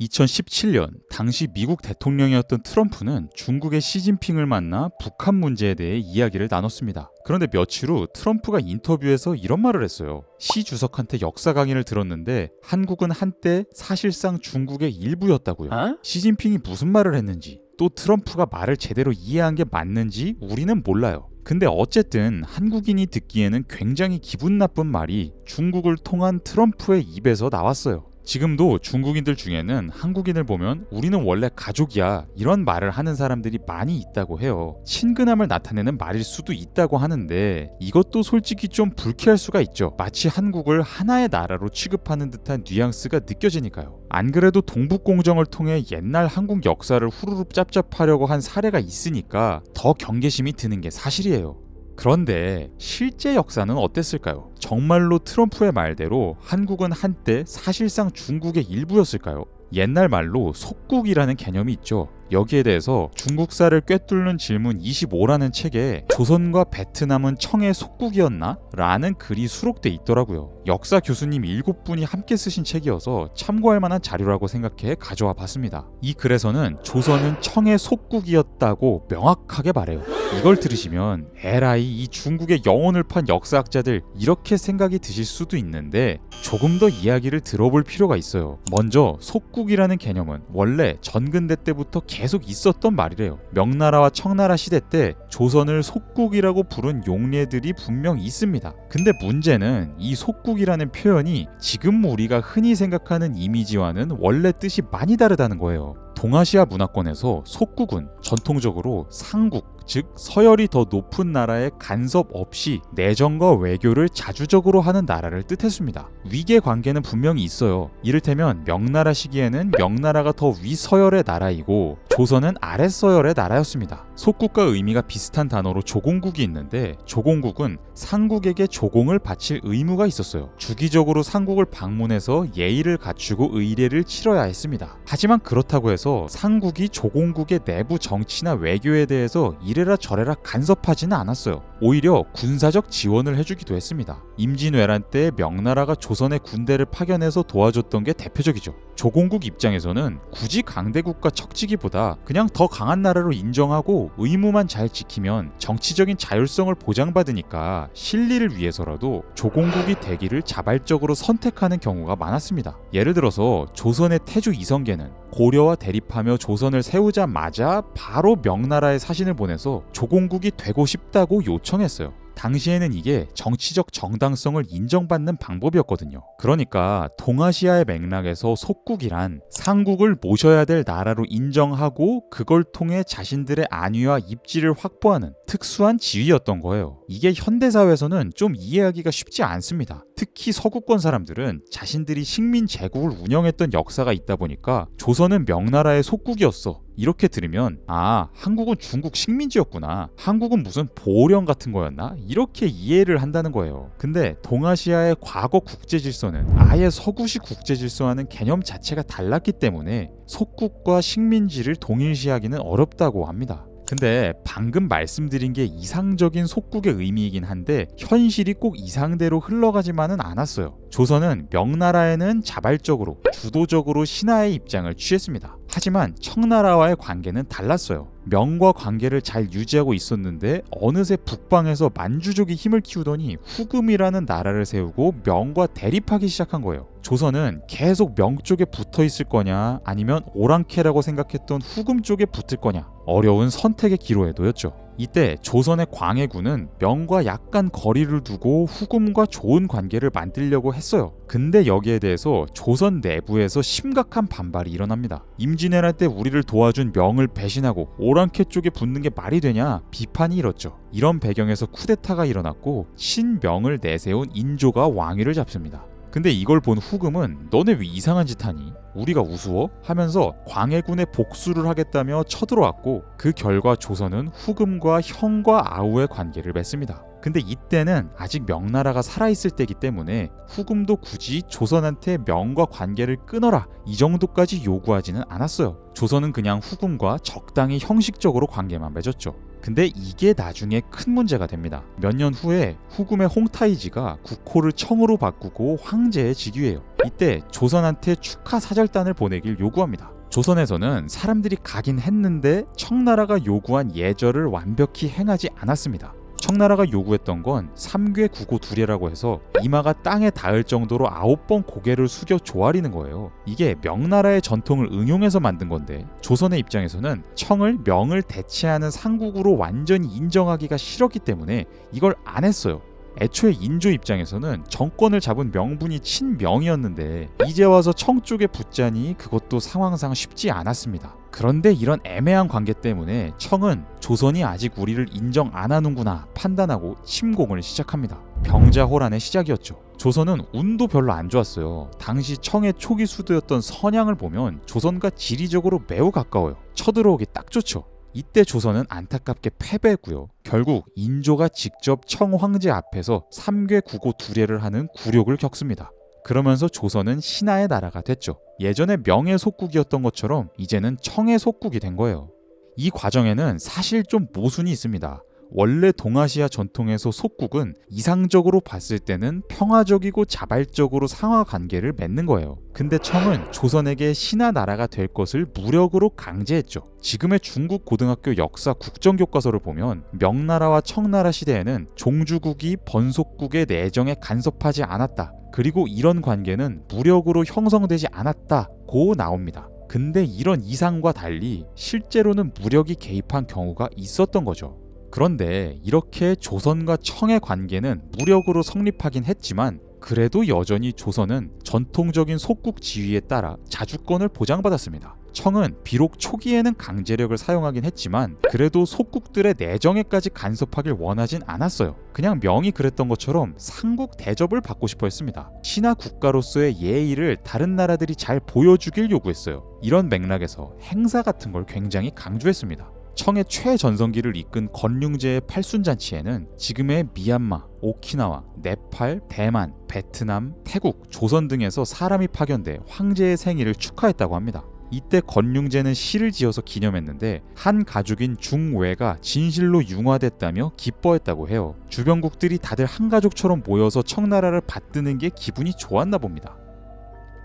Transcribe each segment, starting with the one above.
2017년 당시 미국 대통령이었던 트럼프는 중국의 시진핑을 만나 북한 문제에 대해 이야기를 나눴습니다. 그런데 며칠 후 트럼프가 인터뷰에서 이런 말을 했어요. 시 주석한테 역사 강의를 들었는데 한국은 한때 사실상 중국의 일부였다고요. 어? 시진핑이 무슨 말을 했는지 또 트럼프가 말을 제대로 이해한 게 맞는지 우리는 몰라요. 근데 어쨌든 한국인이 듣기에는 굉장히 기분 나쁜 말이 중국을 통한 트럼프의 입에서 나왔어요. 지금도 중국인들 중에는 한국인을 보면 우리는 원래 가족이야 이런 말을 하는 사람들이 많이 있다고 해요. 친근함을 나타내는 말일 수도 있다고 하는데 이것도 솔직히 좀 불쾌할 수가 있죠. 마치 한국을 하나의 나라로 취급하는 듯한 뉘앙스가 느껴지니까요. 안 그래도 동북공정을 통해 옛날 한국 역사를 후루룩 짭짭하려고 한 사례가 있으니까 더 경계심이 드는 게 사실이에요. 그런데 실제 역사는 어땠을까요? 정말로 트럼프의 말대로 한국은 한때 사실상 중국의 일부였을까요? 옛날 말로 속국이라는 개념이 있죠. 여기에 대해서 중국사를 꿰뚫는 질문 25라는 책에 조선과 베트남은 청의 속국이었나? 라는 글이 수록돼 있더라고요. 역사 교수님 7분이 함께 쓰신 책이어서 참고할 만한 자료라고 생각해 가져와 봤습니다. 이 글에서는 조선은 청의 속국이었다고 명확하게 말해요. 이걸 들으시면 에라이 이 중국의 영혼을 판 역사학자들 이렇게 생각이 드실 수도 있는데 조금 더 이야기를 들어볼 필요가 있어요. 먼저 속국이라는 개념은 원래 전근대 때부터 계속 있었던 말이래요. 명나라와 청나라 시대 때 조선을 속국이라고 부른 용례들이 분명 있습니다. 근데 문제는 이 속국이라는 표현이 지금 우리가 흔히 생각하는 이미지와는 원래 뜻이 많이 다르다는 거예요. 동아시아 문화권에서 속국은 전통적으로 상국, 즉 서열이 더 높은 나라의 간섭 없이 내정과 외교를 자주적으로 하는 나라를 뜻했습니다. 위계 관계는 분명히 있어요. 이를테면 명나라 시기에는 명나라가 더 위서열의 나라이고 조선은 아랫서열의 나라였습니다. 속국과 의미가 비슷한 단어로 조공국이 있는데 조공국은 상국에게 조공을 바칠 의무가 있었어요. 주기적으로 상국을 방문해서 예의를 갖추고 의례를 치러야 했습니다. 하지만 그렇다고 해서 상국이 조공국의 내부 정치나 외교에 대해서 이래라 저래라 간섭하지는 않았어요. 오히려 군사적 지원을 해주기도 했습니다. 임진왜란 때 명나라가 조선의 군대를 파견해서 도와줬던 게 대표적이죠. 조공국 입장에서는 굳이 강대국과 척지기보다 그냥 더 강한 나라로 인정하고 의무만 잘 지키면 정치적인 자율성을 보장받으니까 실리를 위해서라도 조공국이 되기를 자발적으로 선택하는 경우가 많았습니다. 예를 들어서 조선의 태조 이성계는 고려와 대 립하며 조선을 세우자마자 바로 명나라에 사신을 보내서 조공국이 되고 싶다고 요청했어요. 당시에는 이게 정치적 정당성을 인정받는 방법이었거든요. 그러니까 동아시아의 맥락에서 속국이란 상국을 모셔야 될 나라로 인정하고 그걸 통해 자신들의 안위와 입지를 확보하는 특수한 지위였던 거예요. 이게 현대사회에서는 좀 이해하기가 쉽지 않습니다. 특히 서구권 사람들은 자신들이 식민 제국을 운영했던 역사가 있다 보니까 조선은 명나라의 속국이었어. 이렇게 들으면 아 한국은 중국 식민지였구나 한국은 무슨 보령 같은 거였나 이렇게 이해를 한다는 거예요 근데 동아시아의 과거 국제 질서는 아예 서구식 국제 질서와는 개념 자체가 달랐기 때문에 속국과 식민지를 동일시하기는 어렵다고 합니다 근데 방금 말씀드린 게 이상적인 속국의 의미이긴 한데 현실이 꼭 이상대로 흘러가지만은 않았어요. 조선은 명나라에는 자발적으로 주도적으로 신하의 입장을 취했습니다. 하지만 청나라와의 관계는 달랐어요. 명과 관계를 잘 유지하고 있었는데 어느새 북방에서 만주족이 힘을 키우더니 후금이라는 나라를 세우고 명과 대립하기 시작한 거예요. 조선은 계속 명 쪽에 붙어 있을 거냐 아니면 오랑캐라고 생각했던 후금 쪽에 붙을 거냐 어려운 선택의 기로에 놓였죠. 이때 조선의 광해군은 명과 약간 거리를 두고 후금과 좋은 관계를 만들려고 했어요. 근데 여기에 대해서 조선 내부에서 심각한 반발이 일어납니다. 임진왜란 때 우리를 도와준 명을 배신하고 오랑캐 쪽에 붙는 게 말이 되냐 비판이 일었죠. 이런 배경에서 쿠데타가 일어났고 신명을 내세운 인조가 왕위를 잡습니다. 근데 이걸 본 후금은 너네 왜 이상한 짓 하니? 우리가 우스워? 하면서 광해군의 복수를 하겠다며 쳐들어왔고 그 결과 조선은 후금과 형과 아우의 관계를 맺습니다. 근데 이때는 아직 명나라가 살아있을 때기 때문에 후금도 굳이 조선한테 명과 관계를 끊어라 이 정도까지 요구하지는 않았어요. 조선은 그냥 후금과 적당히 형식적으로 관계만 맺었죠. 근데 이게 나중에 큰 문제가 됩니다. 몇 년 후에 후금의 홍타이지가 국호를 청으로 바꾸고 황제의 즉위해요. 이때 조선한테 축하 사절단을 보내길 요구합니다. 조선에서는 사람들이 가긴 했는데 청나라가 요구한 예절을 완벽히 행하지 않았습니다. 청나라가 요구했던 건 삼괴 구고 두례라고 해서 이마가 땅에 닿을 정도로 아홉 번 고개를 숙여 조아리는 거예요. 이게 명나라의 전통을 응용해서 만든 건데 조선의 입장에서는 청을 명을 대체하는 상국으로 완전히 인정하기가 싫었기 때문에 이걸 안 했어요. 애초에 인조 입장에서는 정권을 잡은 명분이 친명이었는데 이제 와서 청 쪽에 붙자니 그것도 상황상 쉽지 않았습니다. 그런데 이런 애매한 관계 때문에 청은 조선이 아직 우리를 인정 안 하는구나 판단하고 침공을 시작합니다. 병자호란의 시작이었죠. 조선은 운도 별로 안 좋았어요. 당시 청의 초기 수도였던 선양을 보면 조선과 지리적으로 매우 가까워요. 쳐들어오기 딱 좋죠. 이때 조선은 안타깝게 패배했고요. 결국 인조가 직접 청 황제 앞에서 삼괴 구고 두례를 하는 굴욕을 겪습니다. 그러면서 조선은 신하의 나라가 됐죠. 예전에 명의 속국이었던 것처럼 이제는 청의 속국이 된 거예요. 이 과정에는 사실 좀 모순이 있습니다. 원래 동아시아 전통에서 속국은 이상적으로 봤을 때는 평화적이고 자발적으로 상하 관계를 맺는 거예요. 근데 청은 조선에게 신하 나라가 될 것을 무력으로 강제했죠. 지금의 중국 고등학교 역사 국정 교과서를 보면 명나라와 청나라 시대에는 종주국이 번속국의 내정에 간섭하지 않았다. 그리고 이런 관계는 무력으로 형성되지 않았다 고 나옵니다. 근데 이런 이상과 달리 실제로는 무력이 개입한 경우가 있었던 거죠. 그런데 이렇게 조선과 청의 관계는 무력으로 성립하긴 했지만 그래도 여전히 조선은 전통적인 속국 지위에 따라 자주권을 보장받았습니다. 청은 비록 초기에는 강제력을 사용하긴 했지만 그래도 속국들의 내정에까지 간섭하길 원하진 않았어요. 그냥 명이 그랬던 것처럼 상국 대접을 받고 싶어 했습니다. 신하 국가로서의 예의를 다른 나라들이 잘 보여주길 요구했어요. 이런 맥락에서 행사 같은 걸 굉장히 강조했습니다. 청의 최전성기를 이끈 건륭제의 팔순잔치에는 지금의 미얀마, 오키나와, 네팔, 대만, 베트남, 태국, 조선 등에서 사람이 파견돼 황제의 생일을 축하했다고 합니다. 이때 건륭제는 시를 지어서 기념했는데 한 가족인 중외가 진실로 융화됐다며 기뻐했다고 해요. 주변국들이 다들 한 가족처럼 모여서 청나라를 받드는 게 기분이 좋았나 봅니다.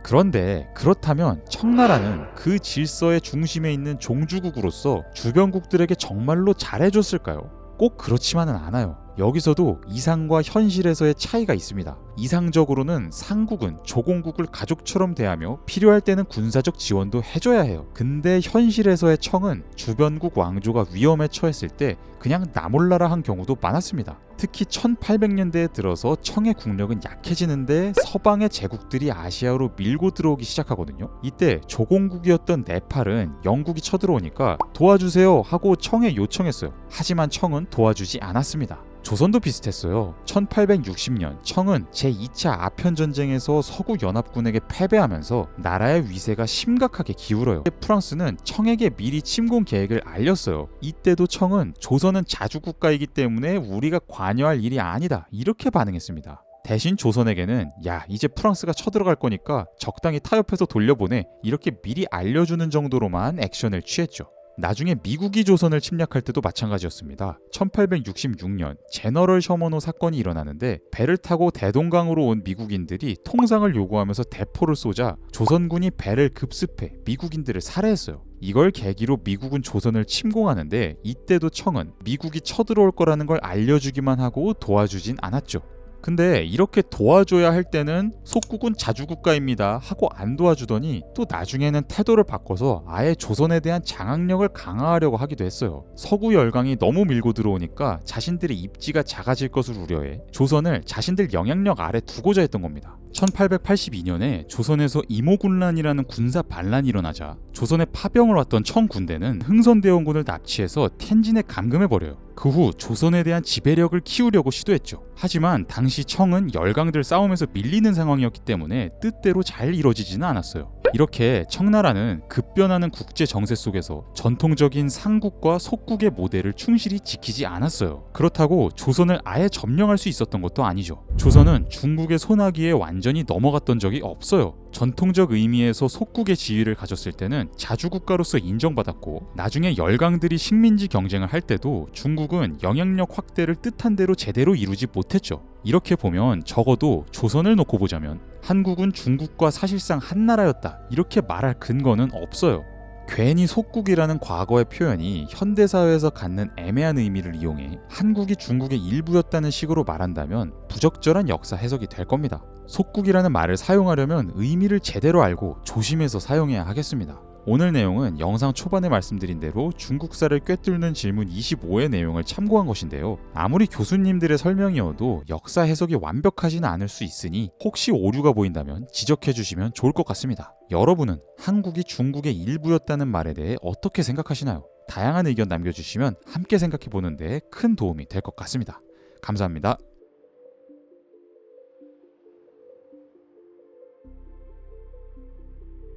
그런데 그렇다면 청나라는 그 질서의 중심에 있는 종주국으로서 주변국들에게 정말로 잘해줬을까요? 꼭 그렇지만은 않아요. 여기서도 이상과 현실에서의 차이가 있습니다. 이상적으로는 상국은 조공국을 가족처럼 대하며 필요할 때는 군사적 지원도 해줘야 해요. 근데 현실에서의 청은 주변국 왕조가 위험에 처했을 때 그냥 나몰라라 한 경우도 많았습니다. 특히 1800년대에 들어서 청의 국력은 약해지는데 서방의 제국들이 아시아로 밀고 들어오기 시작하거든요. 이때 조공국이었던 네팔은 영국이 쳐들어오니까 도와주세요 하고 청에 요청했어요. 하지만 청은 도와주지 않았습니다. 조선도 비슷했어요. 1860년 청은 제2차 아편 전쟁에서 서구 연합군에게 패배하면서 나라의 위세가 심각하게 기울어요. 프랑스는 청에게 미리 침공 계획을 알렸어요. 이때도 청은 조선은 자주 국가이기 때문에 우리가 관여할 일이 아니다. 이렇게 반응했습니다. 대신 조선에게는 야 이제 프랑스가 쳐들어갈 거니까 적당히 타협해서 돌려보내 이렇게 미리 알려주는 정도로만 액션을 취했죠. 나중에 미국이 조선을 침략할 때도 마찬가지였습니다. 1866년 제너럴 셔머노 사건이 일어나는데 배를 타고 대동강으로 온 미국인들이 통상을 요구하면서 대포를 쏘자 조선군이 배를 급습해 미국인들을 살해했어요. 이걸 계기로 미국은 조선을 침공하는데 이때도 청은 미국이 쳐들어올 거라는 걸 알려주기만 하고 도와주진 않았죠. 근데 이렇게 도와줘야 할 때는 속국은 자주국가입니다 하고 안 도와주더니 또 나중에는 태도를 바꿔서 아예 조선에 대한 장악력을 강화하려고 하기도 했어요. 서구 열강이 너무 밀고 들어오니까 자신들의 입지가 작아질 것을 우려해 조선을 자신들 영향력 아래 두고자 했던 겁니다. 1882년에 조선에서 이모군란이라는 군사 반란이 일어나자 조선에 파병을 왔던 청군대는 흥선대원군을 납치해서 텐진에 감금해버려요. 그 후 조선에 대한 지배력을 키우려고 시도했죠. 하지만 당시 청은 열강들 싸움에서 밀리는 상황이었기 때문에 뜻대로 잘 이뤄지지는 않았어요. 이렇게 청나라는 급변하는 국제 정세 속에서 전통적인 상국과 속국의 모델을 충실히 지키지 않았어요. 그렇다고 조선을 아예 점령할 수 있었던 것도 아니죠. 조선은 중국의 손아귀에 완전히 넘어갔던 적이 없어요. 전통적 의미에서 속국의 지위를 가졌을 때는 자주국가로서 인정받았고 나중에 열강들이 식민지 경쟁을 할 때도 중국은 영향력 확대를 뜻한 대로 제대로 이루지 못했죠. 이렇게 보면 적어도 조선을 놓고 보자면 한국은 중국과 사실상 한 나라였다 이렇게 말할 근거는 없어요. 괜히 속국이라는 과거의 표현이 현대사회에서 갖는 애매한 의미를 이용해 한국이 중국의 일부였다는 식으로 말한다면 부적절한 역사 해석이 될 겁니다. 속국이라는 말을 사용하려면 의미를 제대로 알고 조심해서 사용해야 하겠습니다. 오늘 내용은 영상 초반에 말씀드린 대로 중국사를 꿰뚫는 질문 25의 내용을 참고한 것인데요. 아무리 교수님들의 설명이어도 역사 해석이 완벽하지는 않을 수 있으니 혹시 오류가 보인다면 지적해 주시면 좋을 것 같습니다. 여러분은 한국이 중국의 일부였다는 말에 대해 어떻게 생각하시나요? 다양한 의견 남겨주시면 함께 생각해 보는데 큰 도움이 될 것 같습니다. 감사합니다.